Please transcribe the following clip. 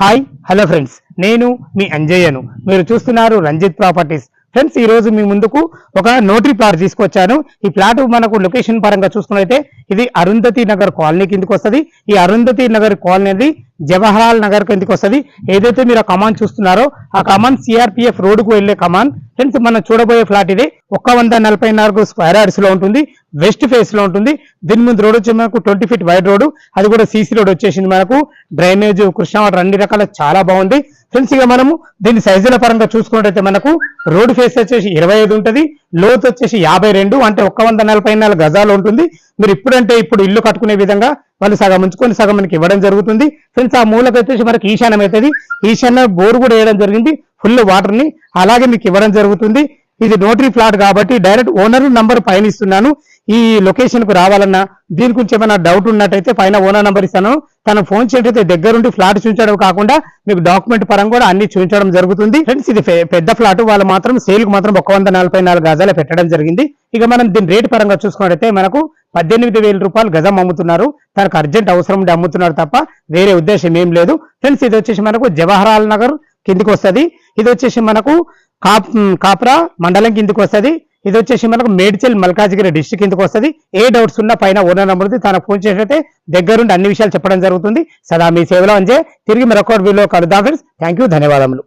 Hi hello friends నేను మీ అంజయ్యను. మీరు చూస్తున్నారు రంజిత్ ప్రాపర్టీస్. ఫ్రెండ్స్ ఈ రోజు మీ ముందుకు ఒక నోటరీ ప్లాట్ తీసుకొచ్చాను. ఈ ప్లాట్ మనకు లొకేషన్ పరంగా చూసుకున్నైతే ఇది అరుంధతి నగర్ కాలనీ కిందకి వస్తుంది. ఈ అరుంధతి నగర్ కాలనీ అనేది జవహర్లాల్ నగర్ కిందకి వస్తుంది. ఏదైతే మీరు ఆ కమాన్ చూస్తున్నారో ఆ కమాన్ సిఆర్పిఎఫ్ రోడ్డుకు వెళ్ళే కమాన్ ఫ్రెండ్స్ మనం చూడబోయే ఫ్లాట్ ఇది. ఒక వంద నలభై నాలుగు స్క్వేర్ యార్డ్స్లో ఉంటుంది. వెస్ట్ ఫేస్లో ఉంటుంది. దీని ముందు రోడ్ వచ్చి మనకు ట్వంటీ ఫీట్ వైడ్ రోడ్ అది కూడా సీసీ రోడ్ వచ్చేసింది మనకు. డ్రైనేజ్ కృష్ణ వాటర్ అన్ని రకాల చాలా బాగుంది. ఫ్రెండ్స్ ఇక మనము దీని సైజుల పరంగా చూసుకున్నట్టయితే మనకు రోడ్ ఫేస్ వచ్చేసి ఇరవై ఐదు ఉంటుంది. లోతు వచ్చేసి యాభై రెండు. అంటే ఒక వంద నలభై నాలుగు గజాలు ఉంటుంది. మీరు ఇప్పుడంటే ఇప్పుడు ఇల్లు కట్టుకునే విధంగా వాళ్ళు సగం ఉంచుకొని సగం మనకి ఇవ్వడం జరుగుతుంది. ఫ్రెండ్స్ ఆ మూలకు వచ్చేసి మనకి ఈశాన్యం అవుతుంది. ఈశాన్య బోర్ కూడా వేయడం జరిగింది. ఫుల్ వాటర్ని అలాగే మీకు ఇవ్వడం జరుగుతుంది. ఇది నోటరీ ఫ్లాట్ కాబట్టి డైరెక్ట్ ఓనర్ నంబర్ పైన ఇస్తున్నాను. ఈ లొకేషన్కు రావాలన్నా దీని గురించి ఏమైనా డౌట్ ఉన్నట్టయితే పైన ఓనర్ నంబర్ ఇస్తాను. తను ఫోన్ చేయటైతే దగ్గరుండి ఫ్లాట్ చూపించడం కాకుండా మీకు డాక్యుమెంట్ పరంగా కూడా అన్ని చూపించడం జరుగుతుంది. ఫ్రెండ్స్ ఇది పెద్ద ఫ్లాట్ వాళ్ళు మాత్రం సేల్కు మాత్రం ఒక వంద నలభై నాలుగు గజాలు పెట్టడం జరిగింది. ఇక మనం దీని రేట్ పరంగా చూసుకున్నట్టయితే మనకు పద్దెనిమిది వేల రూపాయలు గజం అమ్ముతున్నారు. తనకు అర్జెంట్ అవసరం ఉండి అమ్ముతున్నారు తప్ప వేరే ఉద్దేశం ఏం లేదు. ఫ్రెండ్స్ ఇది వచ్చేసి మనకు జవహర్లాల్ నగర్ కిందికి వస్తుంది. ఇది వచ్చేసి మనకు కాప్ కాప్రా మండలం కిందకు వస్తది. ఇది వచ్చేసి మనకు మేడ్చల్ మల్కాజిగిరి డిస్ట్రిక్ట్ ఇందుకు వస్తది. ఏ డౌట్స్ ఉన్నా పైన ఓనర్ నంబర్ తన ఫోన్ చేసినట్టే దగ్గరుండి అన్ని విషయాలు చెప్పడం జరుగుతుంది. సదా మీ సేవలో అంజే తిరిగి మరొక వీడియో కలుద్దాం ఫ్రెండ్స్ థ్యాంక్ యూ ధన్యవాదములు.